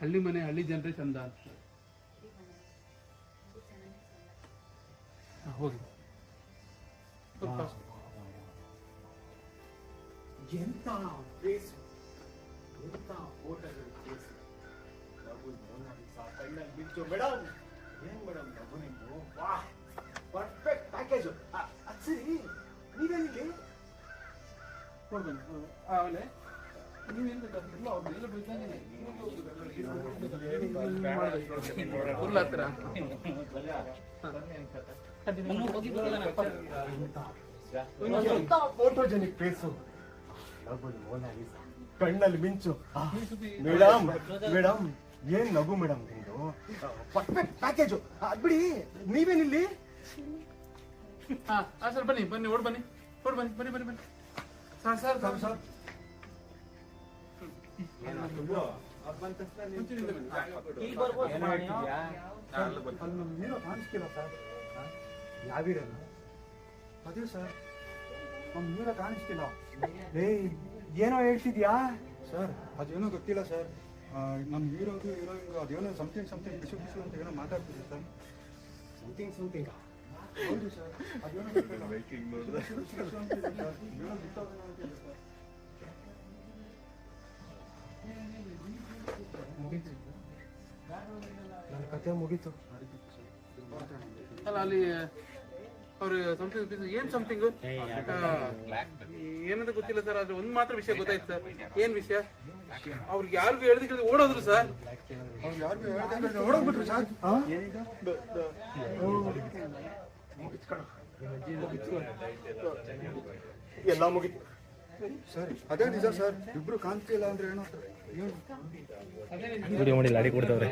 ಹಳ್ಳಿ ಮನೆ ಹಳ್ಳಿ ಜನರೇ ಚಂದ ಅಂತ. ಹೋಗಿ. ಎಂತ ಫೇಸ್ ಎಂತ ಫೋಟೋಗಳು ಮೋನಾಲಿಸಾ ಕಣ್ಣಲ್ಲಿ ಮಿಂಚು ಮೇಡಮ್ ಏನ್ ಮೇಡಮ್ ನೀವು? ವಾಹ್ ಪರ್ಫೆಕ್ಟ್ ಪ್ಯಾಕೇಜು ಅದು ಸರಿ ನೀವೇನಿಲ್ಲಿ ಆಮೇಲೆ? ಫುಲ್ ಹತ್ರ ಎಂತ ಫೋಟೋಜೆನಿಕ್ ಪ್ಲೇಸು ಕಣ್ಣಲ್ಲಿ ಮಿಂಚು. ಮೇಡಮ್ ಮೇಡಮ್ ಏನ್ ನಗು ಮೇಡಮ್ ನಿಮ್ದು ಪರ್ಫೆಕ್ಟ್ ಪ್ಯಾಕೇಜು ಅದ್ಬಿಡಿ ನೀವೇನಿಲ್ಲಿ ಹಾ ಹಾ ಸರ್ ಬನ್ನಿ ಬನ್ನಿ ಓಡ್ ಬನ್ನಿ. ಓಡ್ ಬನ್ನಿ ಬನ್ನಿ ಬನ್ನಿ ಬನ್ನಿ. Sir sir. Sir sir. Hero ಕಾಣಿಸ್ತಿಲ್ಲ ಸರ್ ಯಾವಿರಲ್ಲ ಅದೇ ಸರ್ ನಮ್ಮ ಹೀರೋ ಕಾಣಿಸ್ತಿಲ್ಲ ಏ ಏನೋ ಹೇಳ್ತಿದ್ಯಾ ಸರ್ ಅದೇನೋ ಗೊತ್ತಿಲ್ಲ ಸರ್ ನಮ್ಮ ಹೀರೋದು ಹೀರೋಯಿನ್ಗೂ ಅದೇನೋ ಸಮಥಿಂಗ್ ಸಮಥಿಂಗ್ ಬಿಸು ಬಿಸು ಅಂತ ಏನೋ ಮಾತಾಡ್ತಿದ್ರು ಸರ್ ಸಮಥಿಂಗ್ ಸಮಥಿಂಗ್ ಹೌದು ಸರ್ ಅದೇನೋ ಗೊತ್ತಿಲ್ಲ. ನನ್ನ ಕತೆ ಮುಗೀತು. ಅಲ್ಲ ಅಲ್ಲಿ ಅವ್ರು ಸಂಥಿಂಗ್ ಏನ್ ಸಮಥಿಂಗ್ ಏನಂತ ಗೊತ್ತಿಲ್ಲ ಸರ್ ಆದ್ರೆ ಒಂದ್ ಮಾತ್ರ ವಿಷಯ ಗೊತ್ತಾಯ್ತು ಸರ್ ಏನ್ ವಿಷಯ? ಅವ್ರಿಗೆ ಯಾರಿಗೂ ಹೇಳಿದ್ರೆ ಕೇಳ್ದೆ ಓಡೋದ್ರು ಸರ್ ಓಡೋಗ್ಬಿಟ್ರು ಸರ್ ಎಲ್ಲ ಮುಗೀತು. ಸರ್ ಅದೇ ನಿಜ ಸರ್. ಇಬ್ರು ಕಾಣ್ತಿಲ್ಲ ಅಂದ್ರೆ ಏನೋ? ಏನು? ವಿಡಿಯೋ ಮಾಡಿ ಲಾಡಿ ಕೊಡ್ತಾವ್ರೆ.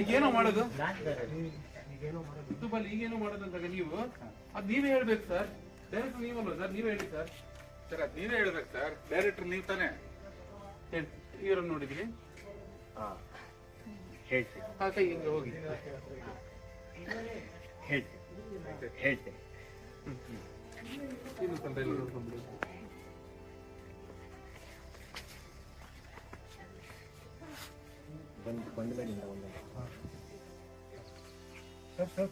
ಈಗೇನೋ ಮಾಡೋದು? ಯೂಟ್ಯೂಬಲ್ಲಿ ಈಗೇನೋ ಮಾಡೋದು ಅಂದಾಗ ನೀವು ಅದ್ ನೀವೇ ಹೇಳ್ಬೇಕು ಸರ್. Direct ನೀವಲ್ವ sir? ನೀವೇ ಹೇಳಿ ಸರ್. ಸರ್ ಅದ್ ನೀವೇ ಹೇಳ್ಬೇಕು ಸರ್. ಡೈರೆಕ್ಟರ್ ನೀವು ತಾನೇ. ಇವ್ರನ್ನ ಇವರನ್ನು ನೋಡಿದ್ರಿ ಹೇಳ್ತೀನಿ. ತಾತ ಹಿಂಗೆ ಹೋಗಿ. ಹೇಳ್ತೀನಿ. ಹೇಳ್ತೆ ಬಂದು ಬಂದ ಅದು ಸರ್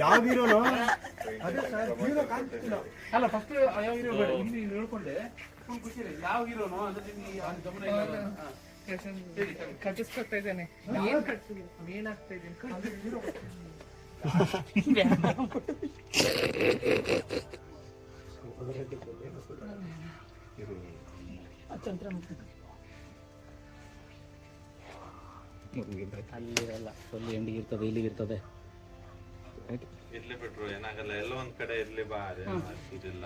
ಯಾವ ಹೀರೋನೋ ಅಲ್ಲ ಫಸ್ಟ್ ಯಾವ ಹೀರೋ ಹೇಳ್ಕೊಂಡೆ. ಫುಲ್ ಖುಷಿ ಯಾವ ಹೀರೋನೋ ಅಂದ್ರೆ ನಿಮ್ಗೆ ಗಮನ. ಕಟ್ಟಿಸ್ಕೊತಾ ಇದ್ದಾನೆ. ಏನ್ ಏನಾಗ್ತಾ ಇದ್ದೀನಿ ಅಲ್ಲಿರಲ್ಲ. ಅಲ್ಲಿ ಎಂಡಿಗೆ ಇರ್ತದೆ ಇಲ್ಲಿಗೆ ಇರ್ತದೆ. ಇರ್ಲಿ ಬಿಟ್ರು ಏನಾಗಲ್ಲ. ಎಲ್ಲ ಒಂದ್ ಕಡೆ ಇರ್ಲಿ ಬಾ. ಅದೇನ್ ಇದಿಲ್ಲ.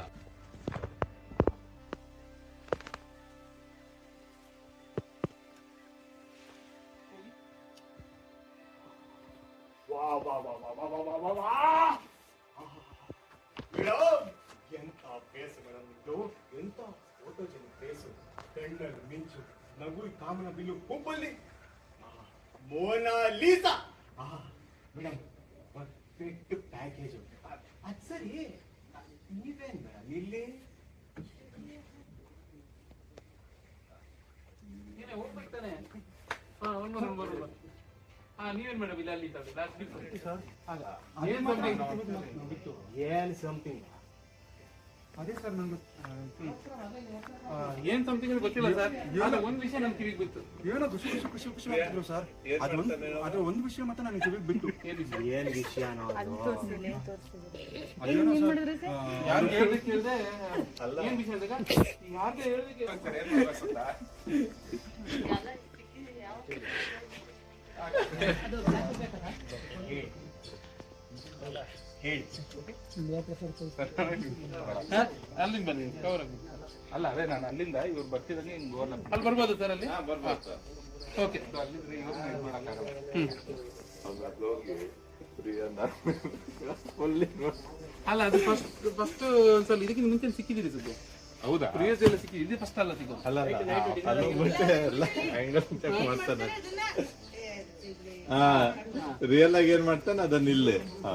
ನಮ್ಮಲ್ಲಿ ಮೋನಾಲೀಸಾ ಮೇಡಮ್ ಪರ್ಫೆಕ್ಟ್ ಪ್ಯಾಕೇಜ್ ಅದು ಸರಿ. ನೀವೇನ್ ಮೇಡಮ್ ಇಲ್ಲಿ? ಹೋಗ್ಬಿಡ್ತಾನೆ ಹಾ ಒಂದು ಬರೋಲ್ಲ ನೀವೇನ್ ಮೇಡಮ್ ಇಲ್ಲ ಅಲ್ಲಿ ಏನ್ ಸಮಥಿಂಗ್ ಅದೇ ಸರ್ ನಂಗೆ ಏನ್ ಸಮಥಿಂಗ್ ಗೊತ್ತಿಲ್ಲ ಸರ್. ಇವಾಗ ಒಂದ್ ವಿಷಯ ನಮ್ ಕಿವಿಗೆ ಬಿತ್ತು ಏನೋ ಖುಷಿ ಖುಷಿ ಖುಷಿ ಖುಷಿ ಮಾಡ್ತಿದ್ರು ಸರ್. ಅದೊಂದು ಅದ್ರ ಒಂದು ವಿಷಯ ಮಾತ್ರ ನನಗೆ ಕಿವಿಗೆ ಬಿತ್ತು ಏನ್ ವಿಷಯ? ಏನ್ ವಿಷಯನೋ ಅದು ಅದೇನೋ ಸರ್? ಯಾರು ಹೇಳ್ದೆ ಕೇಳ್ದೆ ಏನ್ ವಿಷಯ ಅಂದಾಗ ಯಾರಿಗೆ ಹೇಳ್ದೆ. ಕೇಳ್ದೆ ಹೇಳಿ. ಅಲ್ಲಿಂದ ಬನ್ನಿ ಅಲ್ಲ ಅದೇ ನಾನು ಅಲ್ಲಿಂದ ಇವ್ರು ಬರ್ತಿದಂಗೆ ಹಿಂಗ್ ಗೋರ್ನ ಅಲ್ಲಿ ಬರ್ಬೋದು ಸರ್ ಅಲ್ಲಿ? ಹಾ ಬರ್ಬೋದು ಸರ್. ಓಕೆ. ಅಲ್ಲಿಂದ್ರೆ ಇವ್ರನ್ನ ಇದು ಮಾಡಕ್ಕಾಗಲ್ಲ ಹ್ಮ್. ಹೌದು, ಅಲ್ಲಿ ಅಂದ ಅಲ್ಲ ಅದು ಫಸ್ಟ್ ಫಸ್ಟ್ ಒಂದ್ಸಲ ಇದಕ್ಕಿಂತ ಮುಂಚೆ ಸಿಕ್ಕಿದ್ದೀರಿ ಸುದ್ದು. ಹೌದಾ? ಪ್ರಿವಿಯಸ್ ಎಲ್ಲ ಸಿಕ್ಕಿದೆ ಇದು ಫಸ್ಟ್ ಅಲ್ಲ ಸಿಗೋದು. ಅಲ್ಲ ಅಲ್ಲ ಮಾಡ್ತಾನೆ. ಹಾ ರಿಯಲ್ ಆಗಿ ಏನ್ ಮಾಡ್ತಾನೆ ಅದನ್ನ ಇಲ್ಲೇ. ಹಾ.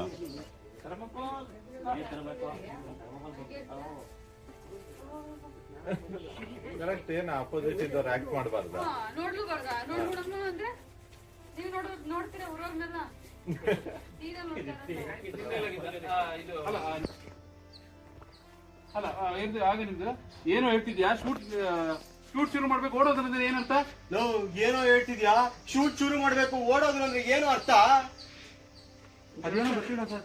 ಕರೆಕ್ಟ್ ಏನ್ ಅಪೋಸಿಟ್ ಇದ್ದವ್ರು ಆಕ್ಟ್ ಮಾಡಬಾರ್ದು? ನೋಡ್ಬಿಡಮ್ಮ ಅಂದ್ರೆ ನೀವು ನೋಡೋ ನೋಡ್ತೀರಾ ಅಲ್ಲ ಇದು ಆಗ ನಿಮ್ದು? ಏನೋ ಹೇಳ್ತಿದ್ಯಾ? ಶೂಟ್ ಶೂಟ್ ಶುರು ಮಾಡ್ಬೇಕು ಓಡೋದ್ರಂದ್ರೆ ಏನಂತ ಏನೋ ಹೇಳ್ತಿದ್ಯಾ? ಶೂಟ್ ಶುರು ಮಾಡ್ಬೇಕು ಓಡೋದ್ರಂದ್ರೆ ಏನು ಅರ್ಥ? ಅದೇನೋ ಗೊತ್ತಿಲ್ಲ ಸರ್?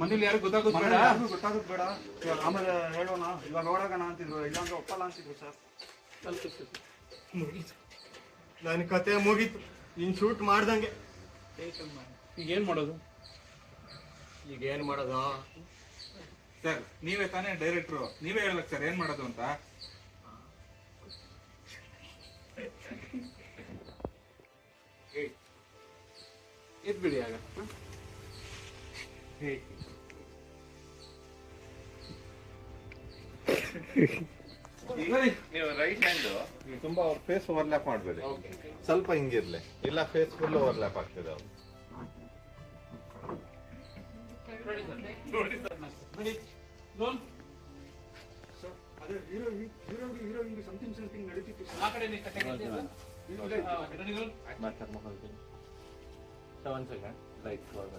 ಮನೇಲಿ ಯಾರು ಗೊತ್ತಾಗೋದು ಬೇಡ. ಯಾರಿಗೂ ಗೊತ್ತಾಗೋದು ಬೇಡ. ಇವಾಗ ಆಮೇಲೆ ಹೇಳೋಣ. ಇವಾಗ ನೋಡೋಣ ಅಂತಿದ್ರು. ಇಲ್ಲಾಂದ್ರೆ ಒಪ್ಪಲ್ಲ ಅಂತಿದ್ರು ಸರ್. ನನ್ನ ಕತೆ ಮುಗೀತು. ಇನ್ ಶೂಟ್ ಮಾಡ್ದಂಗೆ. ಈಗ ಏನು ಮಾಡೋದು? ಈಗ ಏನ್ ಮಾಡೋದು? ಸರ್ ನೀವೇ ತಾನೇ ಡೈರೆಕ್ಟ್ರು. ನೀವೇ ಹೇಳ್ಬೇಕು ಸರ್ ಏನ್ ಮಾಡೋದು ಅಂತ. ಎದ್ಬಿಡಿ ಆಗ. ಹ? ನೀವು ರೈಟ್ ಹ್ಯಾಂಡ್ ತುಂಬಾ ಅವ್ರ ಫೇಸ್ ಓವರ್ಲ್ಯಾಪ್ ಮಾಡಬೇಡಿ ಸ್ವಲ್ಪ ಹಿಂಗಿರ್ಲಿ. ಇಲ್ಲ ಫೇಸ್ ಫುಲ್ ಓವರ್ಲ್ಯಾಪ್ ಆಗ್ತದೆ ಅವ್ರು ಹೀರೋ ಹೀರೋ ಸಮಥಿಂಗ್ ಸಮಥಿಂಗ್ ನಡೀತಿತ್ತು. ಆ ಕಡೆ ನೀವು ಕಟ್ಟೆ ಲೈಕ್ ರೋಲ್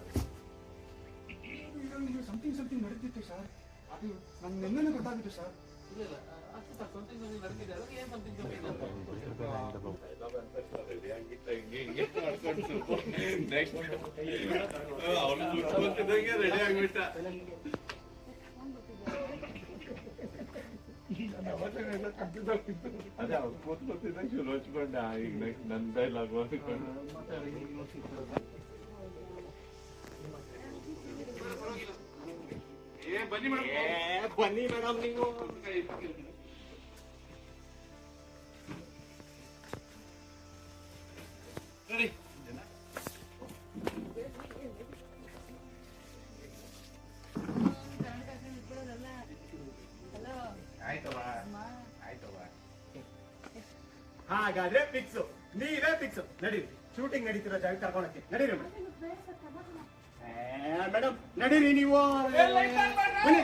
ಈಗ ಸಮಥಿಂಗ್ ಸಮಥಿಂಗ್ ನಡೀತಿತ್ತು ಸರ್ ಅದು ನಂಗೆ ನಿನ್ನೆ ಗೊತ್ತಾಗಿತ್ತು ಸರ್ ಇಲ್ಲ ರೆಡಿ ಅಷ್ಟು ಅದೇ ಅವ್ರು ಕೂತ್ಕೊತಿದ್ದಾಗ ಶುರು ಹಚ್ಕೊಂಡ ಈಗ ನೆಕ್ಸ್ಟ್ ನನ್ ಡೈಲಾಗ್ ಏ ಬನ್ನಿ ಮೇಡಮ್ ಬನ್ನಿ ಮೇಡಮ್ ನೀವು. ಹಾಗಾದ್ರೆ ಫಿಕ್ಸ್ ನೀವೇ ಫಿಕ್ಸ್ ನಡೀರಿ. ಶೂಟಿಂಗ್ ನಡೀತಿರೋ ಜಾಗ ಕರ್ಕೊಂಡೋಗಿ. ನಡೀರಿ ಮೇಡಮ್. ಮೇಡಮ್, ನಡೀರಿ ನೀವು. ಬನ್ನಿ.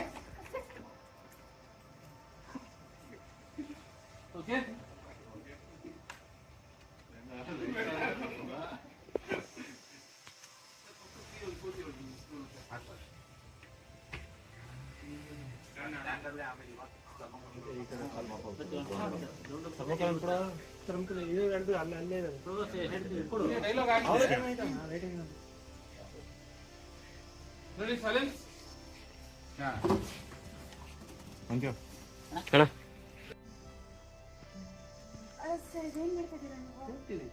ಓಕೆ. ಡೈಲಾಗ್ ರೆಡಿ ಸೈಲೆನ್ಸ್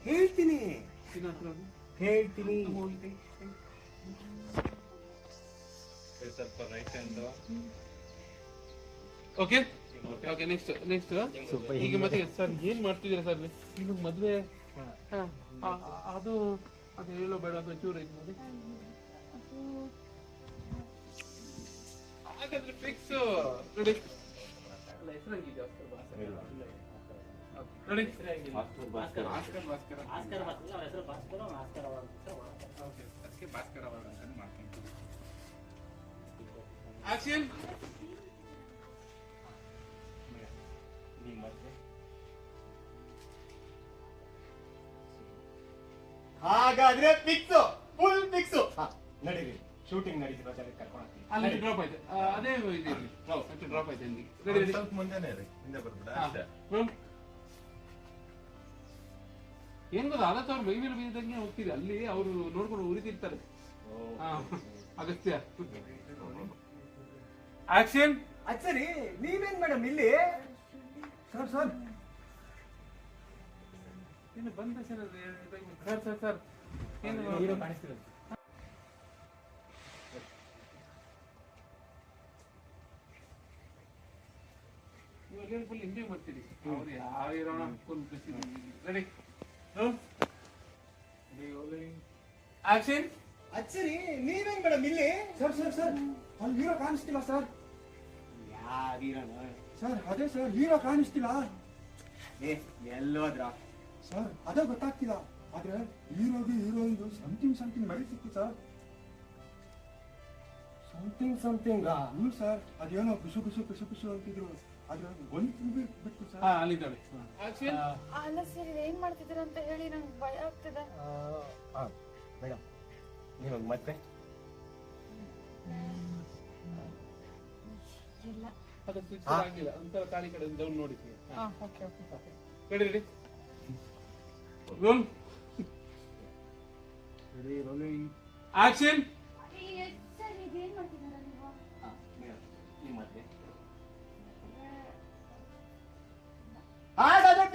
ಹೇಳ್ತೀನಿ. ಹೇಳ್ತೀನಿ ಸ್ವಲ್ಪ right hand okay okay next next ಈಗ ಮತ್ತೆ ಸರ್ ಏನ್ ಮಾಡ್ತಿದ್ದೀರಾ ಸರ್ ನಿಮಗೆ ಮದ್ವೆ ಅದು ಅದು ಹೇಳೋ ಬೇಡ ಅದು ಚೂರು ಇದು ನೋಡಿ. ಹಾಗಾದ್ರೆ ಫಿಕ್ಸ್ ರೆಡಿ ನೋಡಿ ಭಾಸ್ಕರ್ ಭಾಸ್ಕರ್ ಅದಕ್ಕೆ ಭಾಸ್ಕರ್ ಮಾಡ್ತೀನಿ. ಅಂತಾನೆ ಆಕ್ಷನ್ ಹಾಗಾದ್ರೆ ಫಿಕ್ಸ್ ಫುಲ್ ಫಿಕ್ಸ್ ನಡೀರಿ. ಶೂಟಿಂಗ್ ನಡೀತಿರೋ ಜಾಗ ಕರ್ಕೊಂಡು ಅಲ್ಲಿ ಡ್ರಾಪ್ ಆಯ್ತು. ಅದೇ ಇದೆ ಅಷ್ಟು ಡ್ರಾಪ್ ಆಯ್ತು ಅಲ್ಲಿ ರೆಡಿ ರೆಡಿ ಸ್ವಲ್ಪ ಮುಂದೆನೆ ಇರಿ. ಹಿಂದೆ ಬರ್ಬೇಡ ಅಷ್ಟೇ. ಏನ್ ಗೊತ್ತಾ? ಅಲತ್ ಅವ್ರು ಮೈ ಮೇಲೆ ಬಿದ್ದಂಗೆ ಹೋಗ್ತೀರಿ. ಅಲ್ಲಿ ಅವರು ನೋಡ್ಕೊಂಡು ಉರಿತಿರ್ತಾರೆ. ಅಗತ್ಯ. ಆಕ್ಷನ್ ಅಚ್ಚರಿ ನೀವೇನ್ ಮೇಡಮ್ ಇಲ್ಲಿ? Sir sir. ಏನು ಬಂದ ಸರ್ ಸರ್ ಸರ್ ಸರ್. ಏನು ಇವಾಗ ಫುಲ್ ಎಂಜಾಯ್ ಮಾಡ್ತೀರಿ ಅವ್ರು ಯಾವ ಇರೋಣ ಅನ್ಕೊಂಡು ರೆಡಿ ಆಕ್ಷನ್ ಅಚ್ಚರಿ ನೀವೇನ್ ಮೇಡಮ್ ಇಲ್ಲಿ ಸರ್ ಸರ್ ಸರ್. ಅಲ್ಲಿ ಹೀರೋ ಕಾಣಿಸ್ತಿಲ್ಲ ಸರ್. ಯಾರೀರಣ ಸರ್ ಅದೇ ಸರ್ ಹೀರೋ ಕಾಣಿಸ್ತಿಲ್ಲ. ಏ ಎಲ್ಲೋದ್ರ ಸರ್ ಅದೇ ಗೊತ್ತಾಗ್ತಿಲ್ಲ. ಆದ್ರೆ ಹೀರೋಗೆ ಹೀರೋಯಿನ್ದು ಸಮಥಿಂಗ್ ಸಮಥಿಂಗ್ ನಡೀತಿತ್ತು ಸರ್. ಸಮಥಿಂಗ್ ಸಮಥಿಂಗ್ ಹ್ಞೂ ಸರ್ ಅದೇನೋ ಬಿಸು ಬಿಸು ಬಿಸು ಬಿಸು ಅಂತಿದ್ರು. ಆದ್ರೆ ಒಂದು ತಿಂಗಳು ಬಿಟ್ಟು ಸರ್. ಅಲ್ಲಿದ್ದಾಳೆ ಅಲ್ಲ ಸರ್ ಏನ್ ಮಾಡ್ತಿದ್ದೀರ ಅಂತ ಹೇಳಿ ನಂಗೆ ಭಯ ಆಗ್ತಿದೆ. ಮೇಡಮ್ ನೀವು ಮತ್ತೆ? ಇಲ್ಲ. ಅದು ಸ್ವಿಚ್ ಆಗಿಲ್ಲ ಒಂದ್ಸಲ ಖಾಲಿ ಕಡೆ ಡೌನ್ ನೋಡಿ ಹಾ okay okay ready ready roll action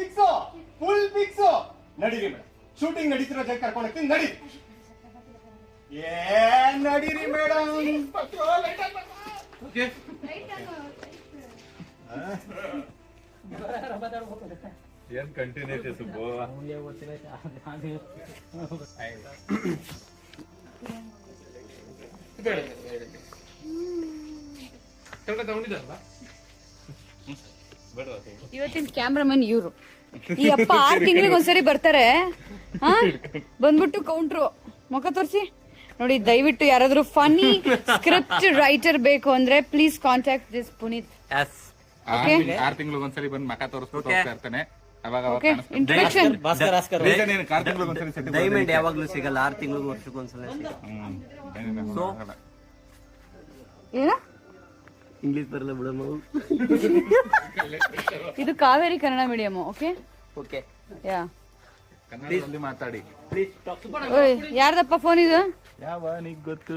fix full fix ನಡೀರಿ ಮೇಡಮ್ ಶೂಟಿಂಗ್ ನಡೀತಿರೋ ಜಾಗ ಕರ್ಕೊಂಡು ಹೋಗ್ತೀನಿ ನಡಿ ಏನ್ ನಡೀರಿ ಮೇಡಮ್ ಓಕೆ ಏನ್ ಕಂಟಿನ್ಯೂಟಿ ಸುಬ್ಬು? ಇವತ್ತಿನ ಕ್ಯಾಮ್ರಾಮನ್ ಇವ್ರು. ಈ ಅಪ್ಪ ಆರ್ ತಿಂಗಳಿಗೆ ಒಂದ್ಸರಿ ಬರ್ತಾರೆ. ಹಾ ಬಂದ್ಬಿಟ್ಟು ಕೌಂಟ್ರು ಮುಖ ತೋರಿಸಿ. ನೋಡಿ ದಯವಿಟ್ಟು ಯಾರಾದ್ರೂ ಫನಿ ಸ್ಕ್ರಿಪ್ಟ್ ರೈಟರ್ ಬೇಕು ಅಂದ್ರೆ please contact this Puneeth R ತಿಂಗಳಿಗೆ ಒಂದ್ಸರಿ ಬಂದು ಮಕ ತೋರಿಸ್ಬಿಟ್ಟು ಹೋಗ್ತಾ ಇರ್ತಾನೆ. ಅವಾಗ ಅವಾಗ okay introduction Bhaskar Oscar reason ಏನು? ಆರ್ ತಿಂಗಳಿಗೆ ಒಂದ್ಸರಿ ಸತಿ ಡೈಮಂಡ್ ಯಾವಾಗ್ಲೂ ಸಿಗಲ್ಲ. ಆರ್ ತಿಂಗಳಿಗೆ ವರ್ಷಕ್ಕೊಂದ್ಸಲ ಒಂದ್ಸಲ ಹ್ಮ್. ಏನ ಇಂಗ್ಲಿಷ್ ಬರಲ್ಲ ಬಿಡಮ್ಮ ಇದು Kaveri Kannada medium okay okay yeah. ಕನ್ನಡದಲ್ಲಿ ಮಾತಾಡಿ. ಓಯ್ ಯಾರ್ದಪ್ಪ ಫೋನ್ ಇದು? ಯಾವ ಗೊತ್ತು?